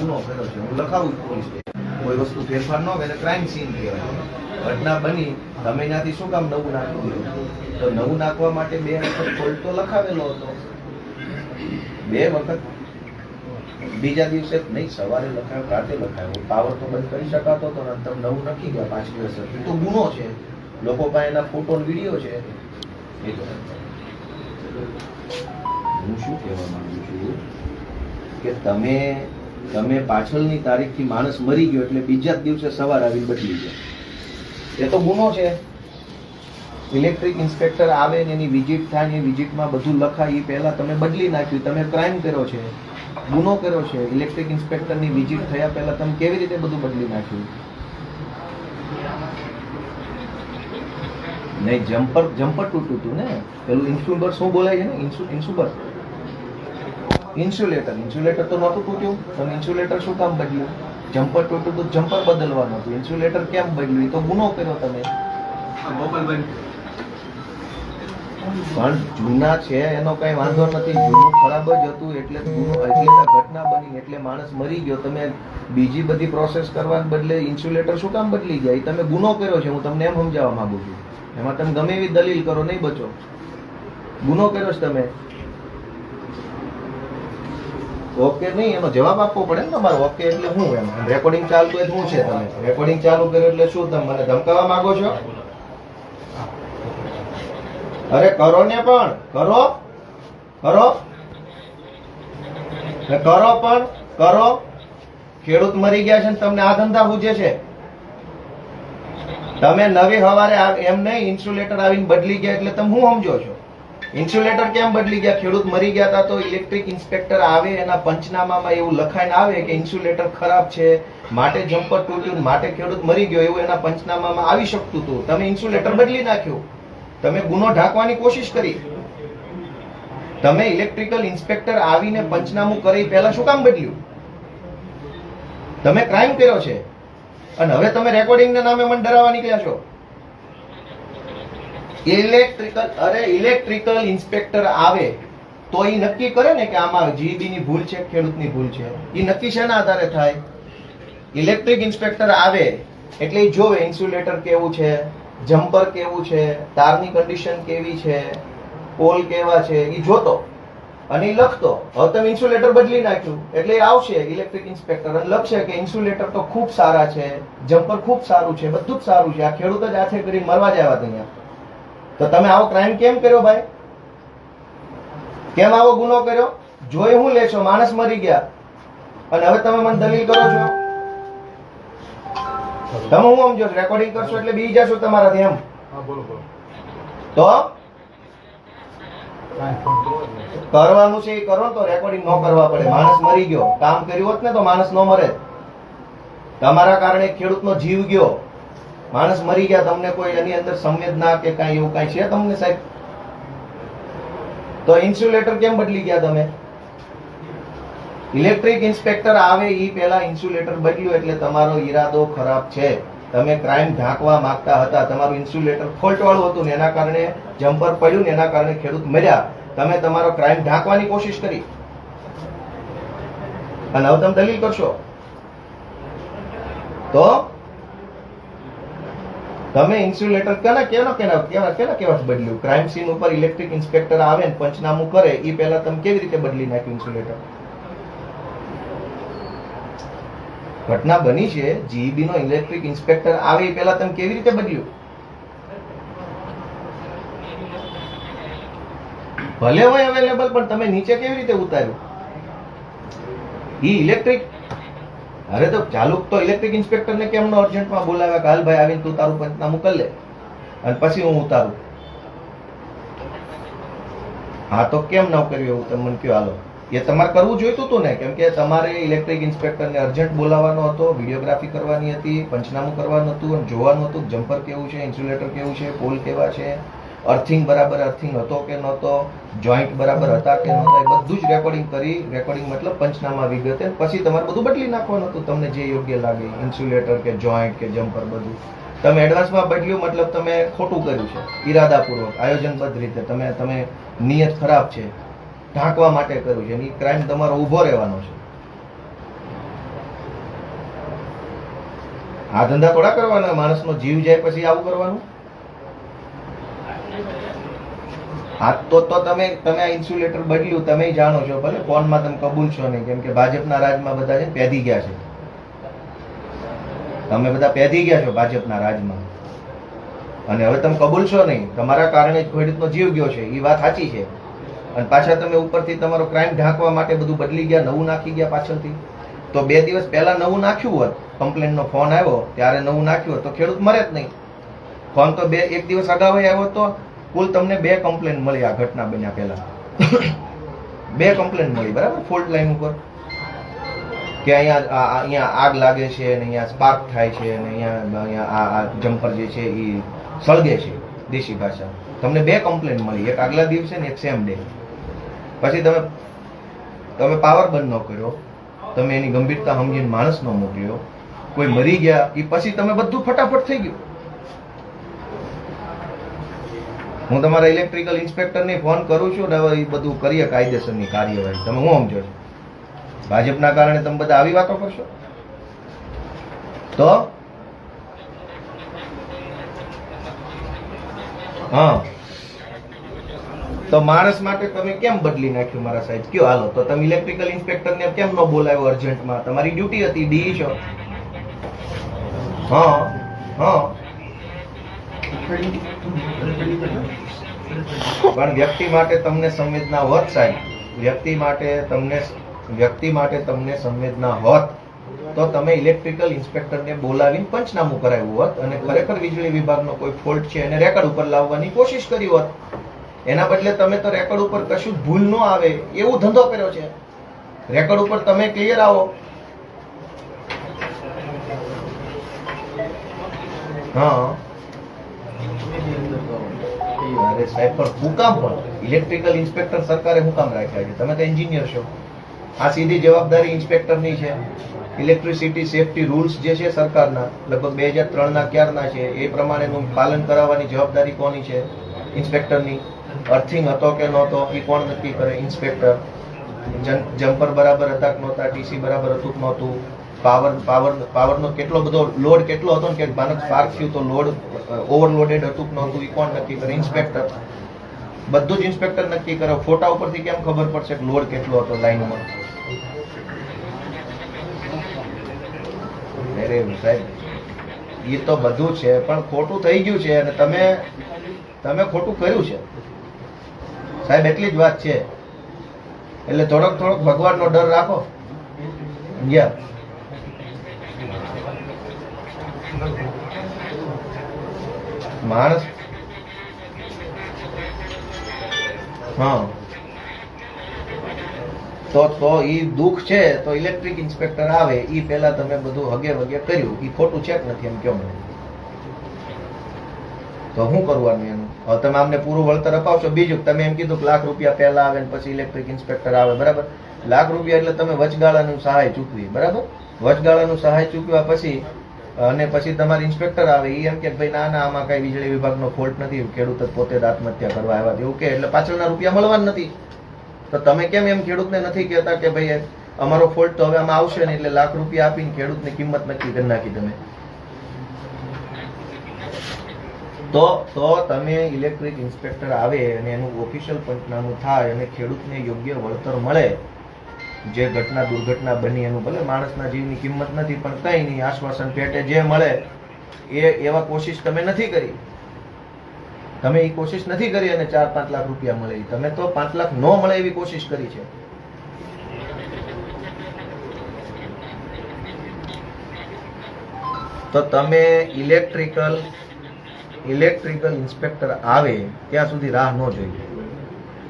ગુનો કર્યો છે, હું લખાવું છું. પોલીસ કોઈ વસ્તુ ફેરફાર ન કરે ક્રાઇમ સીન કહેવાય. ઘટના બની, તમે ત્યાંથી શું કામ નવું નાખ્યું તો નવું નાખવા માટે બે વખત ફોલ્ટ તો લખાવેલો હતો. બે વખત. બીજા દિવસે નહીં, સવારે લખાયો, રાતે લખાયો. પાવર તો બંધ કરી શકાતો હતો ને તમે નવું નક્કી ગયા પાંચ દિવસ તો ગુનો છે. લોકો પાસે એના ફોટો વીડિયો છે. એ તો. હું શું કહેવા માંગુ છું કે તમે તમે પાછળની તારીખથી માણસ મરી ગયો એટલે બીજા જ દિવસે સવાર આવીને બદલી ગયો એ તો ગુનો છે. ઇલેક્ટ્રિક ઇન્સ્પેક્ટર આવે ને એની વિઝિટ થાય ને વિઝિટમાં બધું લખાય, એ પહેલાં તમે બદલી નાખ્યું. તમે ક્રાઇમ કર્યો છે. ગુનો કર્યો છે. ઇલેક્ટ્રિક ઇન્સ્પેક્ટરની વિઝિટ થયા પહેલાં તમે કેવી રીતે બધું બદલી નાખ્યું? નહીં, જમ્પર જમ્પર તૂટ્યું હતું ને. પેલું ઇન્સ્યુબર શું બોલાય છે ને? ઇન્સુ ઇન્સ્યુબર ઇન્સ્યુલેટર ઇન્સ્યુલેટર તો નહોતું તૂટ્યું. તમે ઇન્સ્યુલેટર શું કામ બદલ્યું? જમ્પર તૂટ્યું તો જમ્પર બદલવાનું હતું. ઇન્સ્યુલેટર કેમ બદલ્યું? તો ગુનો કર્યો તમે. પણ જૂના છે એનો કઈ વાંધો નથી. જૂનું ખરાબ જ હતું એટલે એટલે ઘટના બની એટલે માણસ મરી ગયો. તમે બીજી બધી પ્રોસેસ કરવા બદલે ઇન્સ્યુલેટર શું કામ બદલી ગયા? તમે ગુનો કર્યો છે હું તમને એમ સમજાવવા માંગુ છું. એમાં તમે ગમે એવી દલીલ કરો નહીં બચો. ગુનો કર્યો છે તમે. ઓકે નહીં, એનો જવાબ આપવો પડે ને તમારે. ઓકે એટલે શું એમ. રેકોર્ડિંગ ચાલતું હોય શું છે તમે. રેકોર્ડિંગ ચાલુ કર્યું એટલે શું તમે મને ધમકાવવા માંગો છો? અરે કરો ને પણ. કરો. કરો. કરો પણ. કરો. ખેડૂત મરી ગયા છે ને તમને આ ધંધા હુજે છે. તમે નવી હવારે એમ નહીં ઇન્સ્યુલેટર આવીને બદલી ગયા એટલે તમે હું સમજો છો? ઇન્સ્યુલેટર કેમ બદલી ગયા? ખેડૂત મરી ગયા હતા તો ઇલેક્ટ્રિક ઇન્સ્પેક્ટર આવે, એના પંચનામામાં એવું લખાઈને આવે કે ઇન્સ્યુલેટર ખરાબ છે, માટે જમ્પર તૂટ્યું, માટે ખેડૂત મરી ગયો, એવું એના પંચનામામાં આવી શકતું હતું. તમે ઇન્સ્યુલેટર બદલી નાખ્યું. તમે ગુનો ઢાંકવાની કોશિશ કરી. તમે ઇલેક્ટ્રિકલ ઇન્સ્પેક્ટર આવીને પંચનામું કરી પહેલા શું કામ બદલ્યું? તમે ક્રાઇમ કર્યો છે. અને હવે તમે રેકોર્ડિંગના નામે મને ડરાવવા નીકળ્યા છો. ઇલેક્ટ્રિકલ, અરે ઇલેક્ટ્રિકલ ઇન્સ્પેક્ટર આવે, તો એ નક્કી કરે ને કે આમાં જીબી ની ભૂલ છે, ખેડૂતની ભૂલ છે. એ નક્કી શેના આધારે થાય? ઇલેક્ટ્રિક ઇન્સ્પેક્ટર આવે, એટલે ઈ જોવે ઇન્સ્યુલેટર કેવું છે, જમ્પર કેવું છે, તારની કન્ડિશન કેવી છે, પોલ કેવા છે એ જોતો. અને એ લખતો. હવે તમે ઇન્સ્યુલેટર બદલી નાખ્યું, એટલે એ આવશે ઇલેક્ટ્રિક ઇન્સ્પેક્ટર. લખશે કે ઇન્સ્યુલેટર તો ખૂબ સારા છે, જમ્પર ખૂબ સારું છે, બધું જ સારું છે, આ ખેડૂત જ આથે કરી મરવા જ આવ્યા તો તમે આવો ક્રાઇમ કેમ કર્યો ભાઈ? કેમ આવો ગુનો કર્યો? જોઈ હું લેશો માણસ મરી ગયા. અને હવે તમે મને દલીલ કરો છો? તમે હું સમજો રેકોર્ડિંગ કરશો એટલે બી જશો તમારાથી એમ? તો? કરવાનું છે એ કરો તો રેકોર્ડિંગ ન કરવા પડે. માણસ મરી ગયો. કામ કર્યું હોત ને તો માણસ ન મરે. તમારા કારણે ખેડૂતનો જીવ ગયો. માણસ મરી ગયા, તમને કોઈ એની અંદર સંવેદના કે કાંઈ એવું કાંઈ છે તમને સાહેબ? તો ઇન્સ્યુલેટર કેમ બદલી ગયા તમે? ઇલેક્ટ્રિક ઇન્સ્પેક્ટર આવે એ પહેલા ઇન્સ્યુલેટર બદલ્યું એટલે તમારો ઈરાદો ખરાબ છે. તમે ક્રાઇમ ઢાંકવા માંગતા હતા, તમારું ઇન્સ્યુલેટર ફોલ્ટવાળું હતું ને એના કારણે જમ્પર પડ્યું ને એના કારણે ખેડૂત મર્યા. તમે તમારો ક્રાઇમ ઢાંકવાની કોશિશ કરી. અને હવે તમે દલીલ કરશો? તો તમે ઇન્સ્યુલેટર કેના કેનો કેના કેવા કેના કેવા બદલ્યું? ક્રાઇમ સીન ઉપર ઇલેક્ટ્રિક ઇન્સ્પેક્ટર આવે ને પંચનામું કરે એ પહેલા તમે કેવી રીતે બદલી નાખ્યું ઇન્સ્યુલેટર ઘટના બની છે જીઈબી નો ઇલેક્ટ્રિક ઇન્સ્પેક્ટર આવે એ પહેલા તમે કેવી રીતે બદલ્યું? ભલે હોય અવેલેબલ પણ તમે નીચે કેવી રીતે ઉતાર્યું? ઈ ઇલેક્ટ્રિક અરે તો ચાલુક તો ઇલેક્ટ્રિક ઇન્સ્પેક્ટર ને કેમ નો અર્જન્ટમાં બોલાવ્યા? કે હાલ ભાઈ આવીને તું તારું પંચના મોકલ લે. અને પછી હું ઉતારું. હા તો કેમ ન કર્યું એવું તમે મને કયો હાલો. એ તમારે કરવું જોઈતું હતું ને? કેમ કે તમારે ઇલેક્ટ્રિક ઇન્સ્પેક્ટરને અર્જન્ટ બોલાવવાનો હતો વિડીયોગ્રાફી કરવાની હતી, પંચનામું કરવાનું હતું, અને જોવાનું હતું જમ્પર કેવું છે ઇન્સ્યુલેટર કેવું છે પોલ કેવા છે. અર્થિંગ બરાબર અર્થિંગ હતો કે નહોતો જોઈન્ટ બરાબર હતા કે નહોતા એ બધું જ રેકોર્ડિંગ કરી રેકોર્ડિંગ મતલબ પંચનામા વિગતે પછી તમારે બધું બદલી નાખવાનું હતું તમને જે યોગ્ય લાગે ઇન્સ્યુલેટર કે જોઈન્ટ કે જમ્પર બધું. તમે એડવાન્સમાં બદલ્યું મતલબ તમે ખોટું કર્યું છે ઈરાદાપૂર્વક આયોજનબદ્ધ રીતે. તમે તમે નિયત ખરાબ છે ઢાંકવા માટે કર્યું છે એ ક્રાઇમ તમારો ઊભો રહેવાનો છે. આ ધંધા થોડા કરવાના માણસનો જીવ જાય પછી આવું કરવાનું? હા, તો તો તમે તમે આ ઇન્સ્યુલેટર બદલ્યું, તમે જાણો છો, ભલે ફોનમાં તમે કબૂલ છો નહીં, કેમ કે ભાજપના રાજમાં બધા છે પેધી ગયા છે. તમે બધા પેધી ગયા છો ભાજપના રાજમાં. અને હવે તમે કબૂલ છો નહીં, તમારા કારણે જ ખેડૂતનો જીવ ગયો છે એ વાત સાચી છે. અને પાછા તમે ઉપરથી તમારો ક્રાઇમ ઢાંકવા માટે બધું બદલી ગયા, નવું નાખી ગયા પાછળથી. તો બે દિવસ પહેલા નવું નાખ્યું હોત કમ્પ્લેનનો ફોન આવ્યો, ત્યારે નવું નાખ્યું હોત, તો ખેડૂત મરે જ નહીં. ફોન તો બે, એક દિવસ અગાઉ આવ્યો તો કુલ તમને બે કમ્પ્લેન મળી આ ઘટના બન્યા પહેલા. બે કમ્પ્લેન મળી, બરાબર? ફોલ્ટ લાઈન ઉપર. કે અહીંયા અહીંયા આગ લાગે છે અને અહીંયા સ્પાર્ક થાય છે અને અહીંયા અહીંયા આ જમ્પર જે છે એ સળગે છે દેશી ભાષા. તમને બે કમ્પ્લેન મળી, એક આગલા દિવસે ને એક સેમ ડે પછી તમે તમે પાવર બંધ ન કર્યો, તમે એની ગંભીરતા સમજીને માણસ ન મોકલ્યો કોઈ મરી ગયા એ પછી તમે બધું ફટાફટ થઈ ગયું. હું તમારા ઇલેક્ટ્રિકલ ઇન્સ્પેક્ટરને ફોન કરું છું ને હવે એ બધું કરીએ કાયદેસરની કાર્યવાહી. તમે હું સમજો છો? ભાજપના કારણે તમે બધા આવી વાતો કરશો? તો? હા. તો માણસ માટે તમે કેમ બદલી નાખ્યું મારા સાહેબ? કયો હાલો, તો તમે ઇલેક્ટ્રિકલ ઇન્સ્પેક્ટરને કેમ ન બોલાવ્યો અર્જન્ટમાં તમારી ડ્યુટી હતી, ડી છો હા હા. પણ વ્યક્તિ માટે તમને સંવેદના હોત સાહેબ. વ્યક્તિ માટે તમને વ્યક્તિ માટે તમને સંવેદના હોત, તો તમે ઇલેક્ટ્રિકલ ઇન્સ્પેક્ટરને બોલાવીને પંચનામું કરાવ્યું હોત અને ખરેખર વીજળી વિભાગનો કોઈ ફોલ્ટ છે એને રેકર્ડ ઉપર લાવવાની કોશિશ કરી હોત. એના બદલે તમે તો રેકર્ડ ઉપર કશું ભૂલ ન આવે એવું ધંધો કર્યો છે. રેકર્ડ ઉપર તમે ક્લિયર આવો. હા. અરે સાહેબ, પણ હું કામ પણ ઇલેક્ટ્રિકલ ઇન્સ્પેક્ટર સરકારે હું કામ રાખ્યા છે? તમે તો એન્જિનિયર છો. આ સીધી જવાબદારી ઇન્સ્પેક્ટરની છે. ઇલેક્ટ્રિસિટી સેફટી રૂલ્સ જે છે સરકારના, લગભગ બે હજાર ત્રણના ક્યારના છે, એ પ્રમાણેનું પાલન કરાવવાની જવાબદારી કોની છે? ઇન્સ્પેક્ટરની અર્થિંગ હતો કે નહોતો, એ કોણ નક્કી કરે? ઇન્સ્પેક્ટર જમ્પર બરાબર હતા કે નહોતા? ટીસી બરાબર હતું કે નહોતું? પાવર પાવર પાવરનો કેટલો બધો લોડ કેટલો હતો ને કે ભાનક સ્પાર્ક થયું તો લોડ ઓવરલોડેડ હતું કે નહોતું, એ કોણ નક્કી કરે? ઇન્સ્પેક્ટર બધું જ ઇન્સ્પેક્ટર નક્કી કરે. ફોટા ઉપરથી કેમ ખબર પડશે કે લોડ કેટલો હતો લાઈનમાં? અરે સાહેબ એ તો બધું છે, પણ ખોટું થઈ ગયું છે અને તમે તમે ખોટું કર્યું છે. સાહેબ, એટલી જ વાત છે. એટલે થોડોક થોડોક ભગવાનનો ડર રાખો. સમજ્યા માણસ? હા. તો તો એ દુઃખ છે, તો ઇલેક્ટ્રિક ઇન્સ્પેક્ટર આવે એ પહેલા તમે બધું હગે વગે કર્યું. એ ખોટું છે નથી એમ કયો મને. તો શું કરવાનું એનું? હવે તમે આમને પૂરું વળતર અપાવશો. બીજું, તમે એમ કીધું લાખ રૂપિયા પહેલા આવે ને પછી ઇલેક્ટ્રિક ઇન્સ્પેક્ટર આવે, બરાબર? લાખ રૂપિયા એટલે તમે વચગાળાનું સહાય ચૂકવી, બરાબર? વચગાળાનું સહાય ચૂકવ્યા પછી અને પછી તમારે ઇન્સ્પેક્ટર આવે એ એમ કે ભાઈ, ના ના, આમાં કઈ વીજળી વિભાગનો ફોલ્ટ નથી. ખેડૂત પોતે જ આત્મહત્યા કરવા આવ્યા એવું કે, એટલે પાછળના રૂપિયા મળવા નથી. તો તમે કેમ એમ ખેડૂતને નથી કહેતા કે ભાઈ, અમારો ફોલ્ટ તો હવે આમાં આવશે ને એટલે લાખ રૂપિયા આપીને ખેડૂતની કિંમત નક્કી કરી નાખી તમે. તો તો તમે ઇલેક્ટ્રિક ઇન્સ્પેક્ટર આવે અને એનું ઓફિશિયલ પંચનામું થાય અને ખેડૂતને યોગ્ય વળતર મળે જે ઘટના, દુર્ઘટના બની એનું ભલે માણસના જીવની કિંમત નથી, પણ કંઈ નહીં, આશ્વાસન પેટે જે મળે, એ, એવા કોશિશ તમે નથી કરી. તમે એ કોશિશ નથી કરી અને ચાર, પાંચ લાખ રૂપિયા મળે તમે તો પાંચ લાખ ન મળે એવી કોશિશ કરી છે. તો તમે ઇલેક્ટ્રિકલ ઇલેક્ટ્રિકલ ઇન્સ્પેક્ટર આવે, ત્યાં સુધી રાહ ન જોઈ.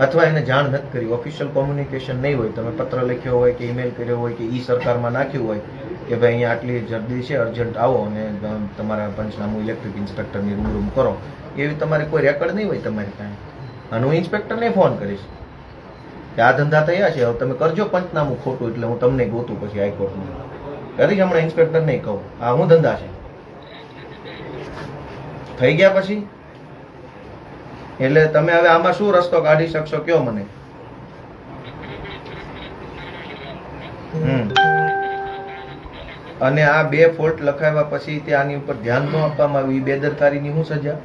અથવા એને જાણ નથી કરી ઓફિશિયલ કોમ્યુનિકેશન નહીં હોય, તમે પત્ર લખ્યો હોય કે ઈમેલ કર્યો હોય કે ઈ સરકારમાં નાખ્યું હોય કે ભાઈ અહીંયા આટલી જલ્દી છે અર્જન્ટ આવો અને તમારા પંચનામું ઇલેક્ટ્રિક ઇન્સ્પેક્ટરની રૂમ રૂમ કરો. એવી તમારી કોઈ રેકોર્ડ નહીં હોય તમારી પાસે. અને હું ઇન્સ્પેક્ટરને ફોન કરીશ કે આ ધંધા થયા છે, હવે તમે કરજો પંચનામું ખોટું એટલે હું તમને ગોતું પછી હાઈકોર્ટમાં કરીશ હમણાં ઇન્સ્પેક્ટર નહીં કહું, આ હું ધંધા છે. થઈ ગયા પછી? એટલે તમે હવે આમાં શું રસ્તો કાઢી શકશો? કયો મને? અને આ બે ફોલ્ટ લખાવ્યા પછી તે આની ઉપર ધ્યાન ન આપવામાં આવ્યું. એ બેદરકારીની શું સજા?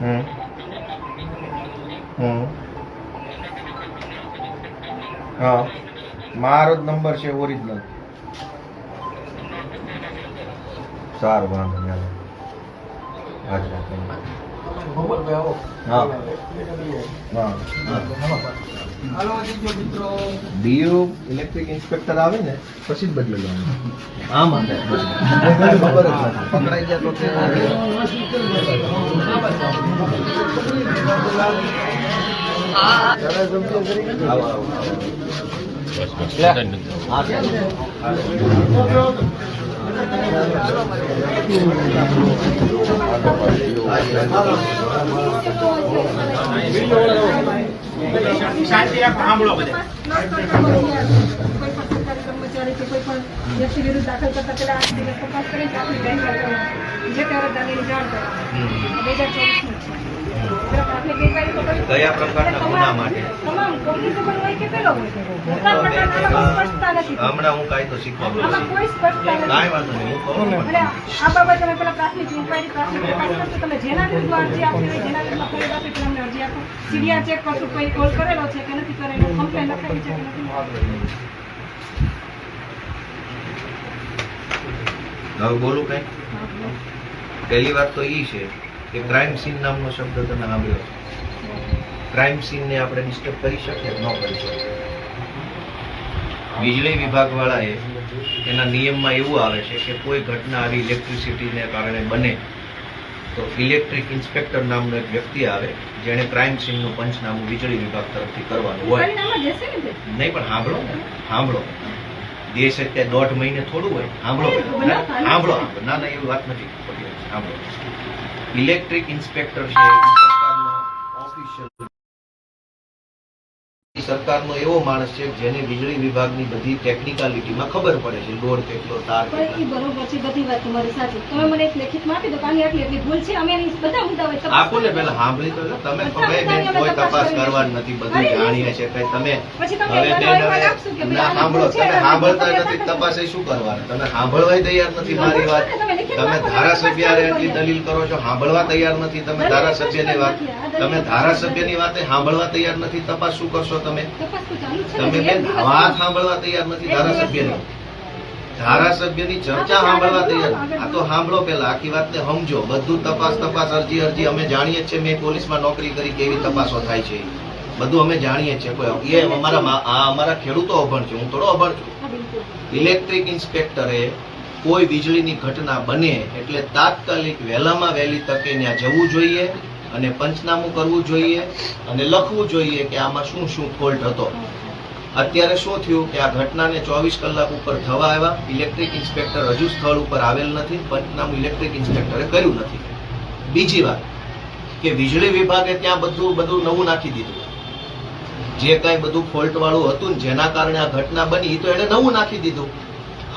હમ. હમ. હા. મારો જ નંબર છે ઓરિજિનલ. સારું, વાંધો નહીં હાલો. હા હા ડીયુ ઇલેક્ટ્રિક ઇન્સ્પેક્ટર આવે ને પછી જ બદલેલો આમ માટે ખબર જ નથી. પકડાઈ ગયા તો તે- આવો, આવો. હા, શાંતિ રાખો, સાંભળો કર્મચારી કે કોઈ વ્યક્તિ વિરુદ્ધ દાખલ કરતા પહેલા આઠ દિવસ તપાસ કરીને આપણી જે ત્યારે તેની જાણ કરવાની બે હજાર ચોવીસનું કયા પ્રકારના ગુના માટે? હમણાં હું કાયદો શીખવા કોઈ વાંધો નહીં હું કહું આ બાબતે અમે પેલા પ્રાથમિક ઇન્કવાયરી પ્રાથમિક તપાસ કરશું. તમે જેના વિરુદ્ધ અરજી આપી હોય જેના વિરુદ્ધ ફરિયાદ આપી પેલા અરજી આપો. સીડીઆર ચેક કરશું કોઈ કોલ કરેલો છે કે નથી કરેલો કમ્પ્લેન લખાવી છે કે નથી. હવે બોલું કઈ? પહેલી વાત તો એ છે કે ક્રાઇમ સીન નામનો શબ્દ તમે સાંભળ્યો ક્રાઇમ સીનને આપણે ડિસ્ટર્બ કરી શકીએ ન કરી શકીએ? વીજળી વિભાગ વાળાએ એના નિયમમાં એવું આવે છે કે કોઈ ઘટના આવી ઇલેક્ટ્રિસિટીને કારણે બને તો ઇલેક્ટ્રિક ઇન્સ્પેક્ટર નામનો એક વ્યક્તિ આવે જેણે ક્રાઇમ સીનનું પંચનામું વીજળી વિભાગ તરફથી કરવાનું હોય. નહીં પણ સાંભળો સાંભળો. દેશ અત્યારે દોઢ મહિને થોડું હોય. સાંભળો. સાંભળો ના ના એવી વાત નથી. સાંભળો ઇલેક્ટ્રિક ઇન્સ્પેક્ટર છે સરકારનો એવો માણસ છે જેને વીજળી વિભાગની બધી ટેકનિકાલિટીમાં ખબર પડે છે. લોડ કેટલો તાર બરોબર છે બધી વાત તમારી સાચી. તમે મને એક લેખિતમાં આપી દો કે આટલી એટલી ભૂલ છે અમે બધા મુદ્દા હોય આપો ને પેલા સાંભળી તો તમે તમે બેન કોઈ તપાસ કરવા નથી બધું જાણીએ છે કે તમે હવે બેન હવે ના સાંભળો. તમે સાંભળતા નથી. તપાસ શું કરવાનું? તમે સાંભળવાય તૈયાર નથી મારી વાત. તમે ધારાસભ્ય એટલી દલીલ કરો છો સાંભળવા તૈયાર નથી. તમે ધારાસભ્યની વાત તમે. ધારાસભ્યની વાતે સાંભળવા તૈયાર નથી તપાસ શું કરશો તમે? તપાસ તો ચાલુ છે ને, તમે બેન વાત સાંભળવા તૈયાર નથી ધારાસભ્યની. ધારાસભ્યની ચર્ચા સાંભળવા તૈયાર. આ તો. સાંભળો પેલા આખી વાતને સમજો. બધું તપાસ તપાસ અરજી અરજી. અમે જાણીએ છીએ મેં પોલીસમાં નોકરી કરી કેવી તપાસો થાય છે. બધું અમે જાણીએ છીએ. કોઈ એ અમારા આ અમારા ખેડૂતો અભણ છે. હું થોડો અભણ છું. ઇલેક્ટ્રિક ઇન્સ્પેક્ટરે કોઈ વીજળીની ઘટના બને એટલે તાત્કાલિક વહેલામાં વહેલી તકે ત્યાં જવું જોઈએ. અને પંચનામું કરવું જોઈએ અને લખવું જોઈએ કે આમાં શું શું ફોલ્ટ હતો. અત્યારે શું થયું કે આ ઘટનાને ચોવીસ કલાક ઉપર થવા આવ્યા. ઇલેક્ટ્રિક ઇન્સ્પેક્ટર હજુ સ્થળ ઉપર આવેલ નથી. પંચનામું ઇલેક્ટ્રિક ઇન્સ્પેક્ટરે કર્યું નથી. બીજી વાત કે વીજળી વિભાગે ત્યાં બધું બધું નવું નાખી દીધું. જે કાંઈ બધું ફોલ્ટ વાળું હતું જેના કારણે આ ઘટના બની તો એને નવું નાખી દીધું.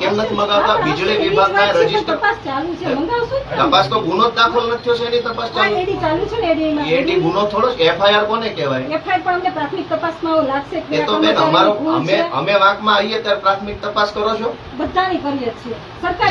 કેમ નથી મંગાવતા? વીજળી વિભાગના રજિસ્ટર તપાસ તો ગુનો જ દાખલ નથી થયો એની તપાસ ચાલુ. છે ને એડી ગુનો થોડો એફઆઈઆર કોને કહેવાય? એફઆઈઆર પણ અમને પ્રાથમિક તપાસમાં લાગશે એ તો બેન અમારો અમે. અમે વાંકમાં આવીએ ત્યારે પ્રાથમિક તપાસ કરો છો? બધાની કરીએ છીએ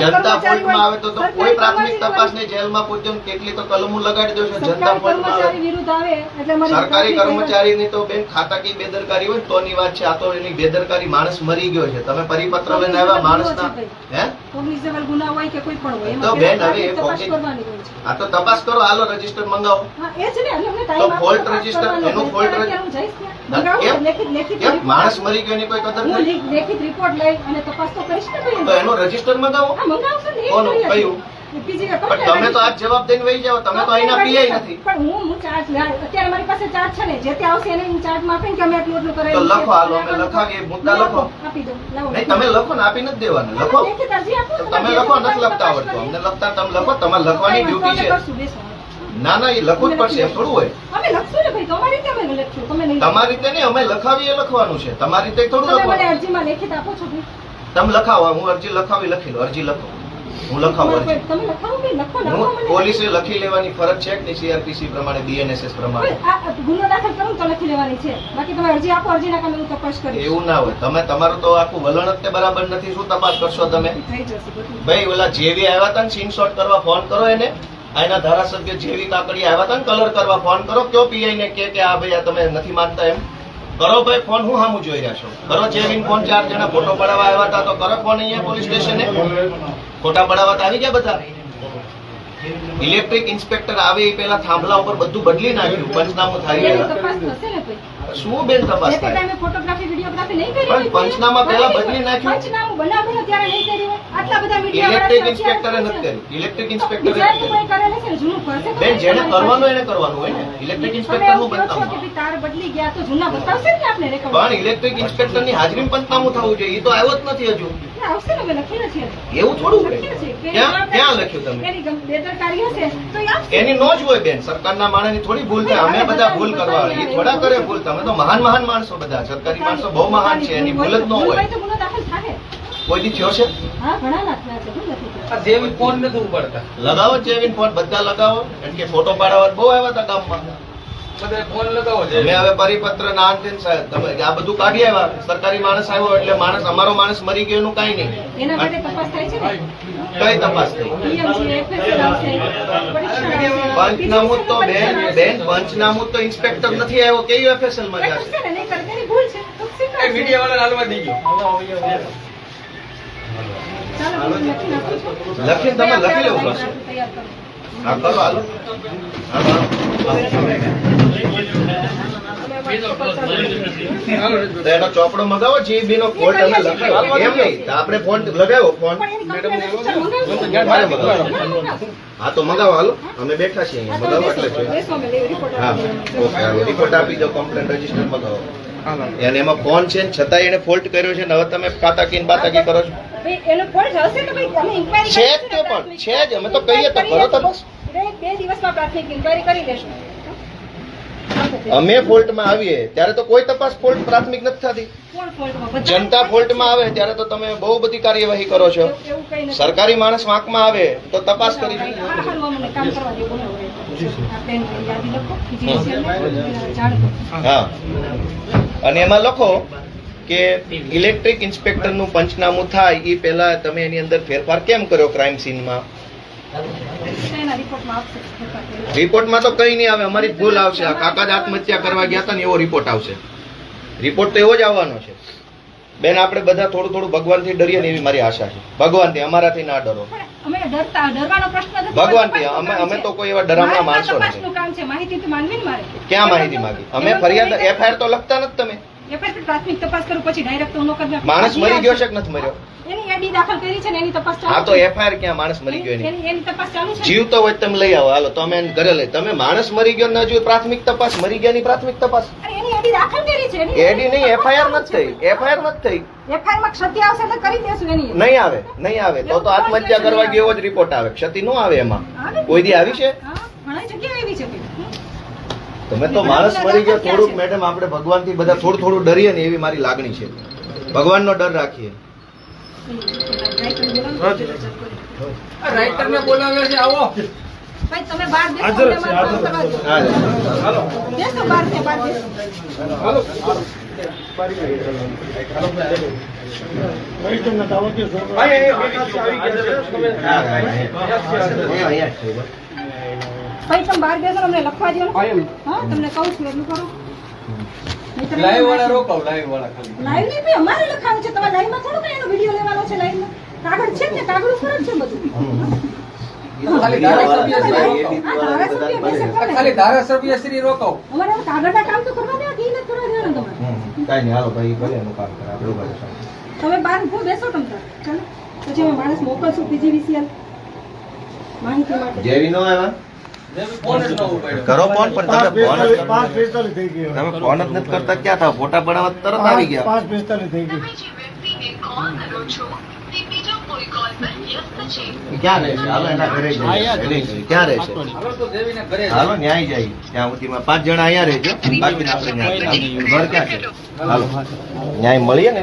જનતા ફોલ્ટમાં આવે તો કોઈ પ્રાથમિક તપાસ ને જેલમાં પૂછજો કેટલી તો કલમો લગાડી દો જનતા ફોલ્ટમાં વિરુદ્ધ આવે એટલે સરકારી કર્મચારીની તો બેન ખાતાકી બેદરકારી હોય તોની વાત છે આ તો એની બેદરકારી માણસ મરી ગયો છે. તમે પરિપત્ર લઈને આવ્યા માણસના હે? કોગ્નિઝેબલ ગુના હોય કે કોઈ પણ હોય તો બેન, હવે તપાસ કરવાની હોય છે. આ તો તપાસ કરો હાલો રજિસ્ટર મંગાવો. હા એ જ ને તો એનું માણસ મરી ગયો એની કોઈ કદર નથી લેખિત રિપોર્ટ લઈ અને તપાસ તો કરીશ ને તો એનો રજિસ્ટર મંગાવો. હા મંગાવશો ને કોનું? કયું? તમે તો આજ જવાબ દઈને વહી તમે તો અહીંના પીઆઈ નથી. પણ હું હું ચાર્જ અત્યારે મારી પાસે ચાર્જ છે ને જે તે આવશે એને હું ચાર્જમાં આપીને કે અમે આટલું આટલું કરેલું તો લખો, હાલો, અમે લખાવીએ, મુદ્દા લખો. આપી દો નહીં તમે લખો ને આપી નથી દેવાનું. લખો. તમે લખો નથી લખતા આવડતું. અમને લખતા તમે લખો તમારે લખવાની ડ્યુટી છે. ના ના એ લખવું જ પડશે એમ થોડું હોય. અમે લખશું ને ભાઈ તમારી રીતે અમે લખશું તમે નહીં તમારી રીતે નહીં અમે લખાવીએ લખવાનું છે. તમારી રીતે થોડું તમે મને અરજીમાં લેખિત આપો છો ભાઈ. તમે લખાવો હું અરજી લખાવી લખી લો અરજી લખો. હું લખાવું અરજી હું પોલીસે લખી લેવાની ફરજ છે કે સીઆરપીસી પ્રમાણે બીએનએસએસ પ્રમાણે. ગુનો દાખલ કરો તો લખી લેવાની છે. બાકી તમે અરજી આપો અરજીના કામે તપાસ કરી એવું ના હોય. તમે તમારું તો આખું વલણ જ તે બરાબર નથી. શું તપાસ કરશો તમે? ભાઈ ઓલા જેવી આવ્યા હતા ને સીન શોટ કરવા ફોન કરો એને. આના ધારાસભ્ય જેવી કાકડી આવ્યા હતા ને કલર કરવા ફોન કરો. કયો પીઆઈ ને કે કે આ ભાઈ આ તમે નથી માનતા એમ. કરો ભાઈ ફોન હું સામું જોઈ રહ્યા છો? કરો જેવી ફોન ચાર જણા ફોટો પડાવવા આવ્યા હતા તો કરો ફોન અહીંયા પોલીસ સ્ટેશને. ફોટા પડાવવા આવી ગયા બધા? ઇલેક્ટ્રિક ઇન્સ્પેક્ટર આવે એ પેલા થાંભલા ઉપર બધું બદલી નાખ્યું પંચનામું થાય શું બેન તપાસ થાય? ટાઈમે ફોટોગ્રાફી વિડિયોગ્રાફી નહીં કરી પણ પંચનામા પહેલા બદલી નાખ્યું. પંચનામું બનાવ્યું ત્યારે નહીં કર્યું આટલા બધા મીડિયા ઇલેક્ટ્રિક ઇન્સ્પેક્ટરે નથી કર્યું ઇલેક્ટ્રિક ઇન્સ્પેક્ટરે કોઈ કરેલું છે જૂનું કરશે બેન જેને કરવાનું એને કરવાનું હોય ને. ઇલેક્ટ્રિક તમે ઇન્સ્પેક્ટરનું એવું કે તાર બદલી ગયા તો જૂના બતાવશે ને આપણે રેકોર્ડ પણ ઇલેક્ટ્રિક ઇન્સ્પેક્ટરની હાજરી પંચનામું થવું જોઈએ. એ તો આવ્યો જ નથી હજુ. આવશે ને અમે લખીએ એવું થોડું ક્યાં ક્યાં લખ્યું તમે? એની બેદરકારી હશે તો એની નો જ હોય બેન. સરકારના માણસની થોડી ભૂલ થાય. અમે બધા ભૂલ કરવા. એ થોડા કરે ભૂલ. તમે તો મહાન મહાન માણસો બધા સરકારી માણસો બહુ મહાન છે એની ભૂલ જ ન હોય કોઈ દી થયો છે? હા ઘણા ના થયા છે ભૂલ નથી થઈ. આ જેવી ફોન નથી ઉપાડતા. લગાવો જેવિન ફોન બધા લગાવો. એમ કે ફોટો પાડવા બહુ આવ્યા હતા ગામમાં. બધા ફોન લગાવો છે અમે હવે પરિપત્ર ના અંતે સાહેબ. તમે આ બધું કાઢી આવ્યા. સરકારી માણસ આવ્યો એટલે માણસ અમારો માણસ મરી ગયો એનું નહીં. એના માટે તપાસ થાય છે ને? કઈ તપાસ પંચનામું તો બેન બેન. પંચનામું તો ઇન્સ્પેક્ટર નથી આવ્યો કેવી એફએસએલમાં જશે. મીડિયા વાળા હાલવા દઈ ગયો લખી તમે લખી લેવું પડશે હા કરો હાલો હા. તો એનો ચોપડો મગાવો જીબી નો ફોલ્ટ અમે લખાવો એમ નહીં તો આપણે ફોન લગાવ્યો ફોન? હા, તો મગાવો હાલો. અમે બેઠા છીએ અહીંયા. મગાવો એટલે હા. ઓકે હાલો. રિપોર્ટ આપી દો કમ્પ્લેન રજિસ્ટર મગાવો. અને એમાં ફોન છે ને છતાં એને ફોલ્ટ કર્યો છે ને હવે તમે કાતાકી ને બાતાકી કરો છો. ભાઈ, એનો fault હશે તો ભાઈ અમે inquiry છે તે પણ, છે જ. અમે તો કહીએ તો કરો તો બસ. બે- બે દિવસમાં પ્રાથમિક ઇન્કવાયરી કરી લેશું. અમે ફોલ્ટમાં આવીએ ત્યારે તો કોઈ તપાસ ફોલ્ટ પ્રાથમિક નથી થતી. જનતા ફોલ્ટમાં આવે ત્યારે તો તમે બહુ બધી કાર્યવાહી કરો છો. સરકારી માણસ વાંકમાં આવે તો તપાસ કરી હા, અને એમાં લખો કે ઇલેક્ટ્રિક ઇન્સ્પેક્ટરનું પંચનામું થાય એ પહેલા તમે એની અંદર ફેરફાર કેમ કર્યો ક્રાઇમ સીનમાં રિપોર્ટમાં તો કઈ નહીં આવે અમારી ભૂલ આવશે. આ કાકા જ આત્મહત્યા કરવા ગયા હતા ને એવો રિપોર્ટ આવશે. રિપોર્ટ તો એવો જ આવવાનો છે. બેન આપણે બધા થોડું થોડું ભગવાનથી ડરીએ ને એવી મારી આશા છે. ભગવાનથી અમારાથી ના ડરો. ભગવાનથી અમે અમે તો કોઈ એવા ડરામણા માણસો નથી. ક્યાં માહિતી માંગી? અમે ફરિયાદ એફઆઈઆર તો લખતા નથી તમે. પ્રાથમિક તપાસ કરું પછી ડાયરેક્ટ માણસ મરી ગયો છે કે નથી મર્યો? એની દાખલ કરી છે ને એની તપાસ ચાલુ હા તો એફઆઈઆર ક્યાં માણસ મરી ગયો એની? એની તપાસ ચાલુ છે જીવ તો હોય તો તમે લઈ આવો. હાલો તમે એને ઘરે લઈ તમે માણસ મરી ગયો ન જોયું પ્રાથમિક તપાસ? મરી ગયાની પ્રાથમિક તપાસ? આઈડી દાખલ કરી છે એડી નહીં એફઆઈઆર નથી થઈ. એફઆઈઆર નથી થઈ. એફઆઈઆરમાં ક્ષતિ આવશે એટલે કરી દેશું એની. નહીં આવે નહીં આવે. તો તો આત્મહત્યા કરવા ગયો એવો જ રિપોર્ટ આવે. ક્ષતિ નો આવે એમાં. કોઈ દી આવી છે? ઘણી જગ્યાએ આવી છે તમે તો માણસ મરી ગયો થોડુંક મેડમ આપણે ભગવાનથી બધા થોડું થોડું ડરીએ ને એવી મારી લાગણી છે. ભગવાનનો ડર રાખીએ. આ ને બોલાવે છે આવો. ભાઈ તમે બહાર બેસો અમને મારે ફોન કરવા દો. હા બેસો બહાર છે બહાર બેસો. છે. ભાઈ તમે બહાર બેસો ને અમને લખવા દો હા તમને કહું છું એટલું કરો. લાઈવ વાળા રોકાવ લાઈવ વાળા ખાલી. લાઈવ નહીં ભાઈ અમારે લખાવું છે. તમારે લાઈવમાં થોડું કઈ એનો વિડિયો લેવાનો છે લાઈવમાં કાગળ છે ને કાગળ ઉપર જ છે બધું. ખાલી ધારાસભ્ય શ્રી રોકાવ. અમારે કાગળના કામ તો કરવા દેવા કે નથી કરવા દેવાના તમારે? હમ, નહીં હાલો ભાઈ ભલે એનું કામ કરે આપણું ભલે તમે બહાર ઊભો બેસો તમ ચાલો. પછી અમે માણસ મોકલશું પીજીવીસીએલ માહિતી માટે. જેવી નો આવ્યા કરો ફોન પણ તમે ફોન તમે ફોન જ નથી કરતા ક્યાં થાવ? ફોટા પડાવવા તરત આવી ગયા. પાંચ પિસ્તાલીસ થઈ ગયું. ક્યાં હાલો એના ઘરે જઈએ. ક્યાં હાલો ન્યાય જાય ત્યાં સુધીમાં પાંચ જણા અહીંયા રહેજો. બાકી આપણે ન્યાય ઘર ક્યાં છે? હાલો. ન્યાય મળીએ ને